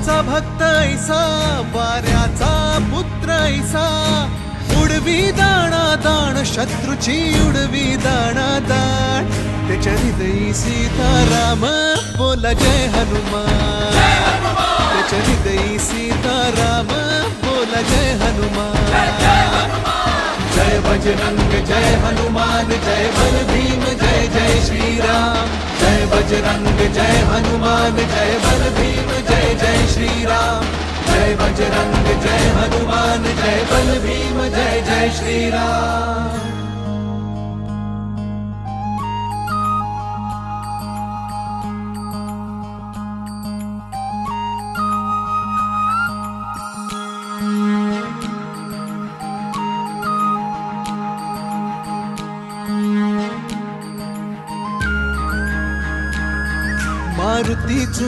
देवाचा भक्त ऐसा वाऱ्याचा पुत्र ऐसा. उडवी दाणा दाण शत्रूची उडवी दाणा दाण. त्याच्या हृदयी सीताराम बोला जय हनुमान. त्याच्या हृदयी सीताराम बोला जय हनुमान. जय बजरंग जय हनुमान जय बल भीम जय जय श्रीराम. जय बजरंग जय हनुमान जय बल भीम जय बजरंग जय हनुमान जय बल भीम जय जय श्री श्रीराम। मारुती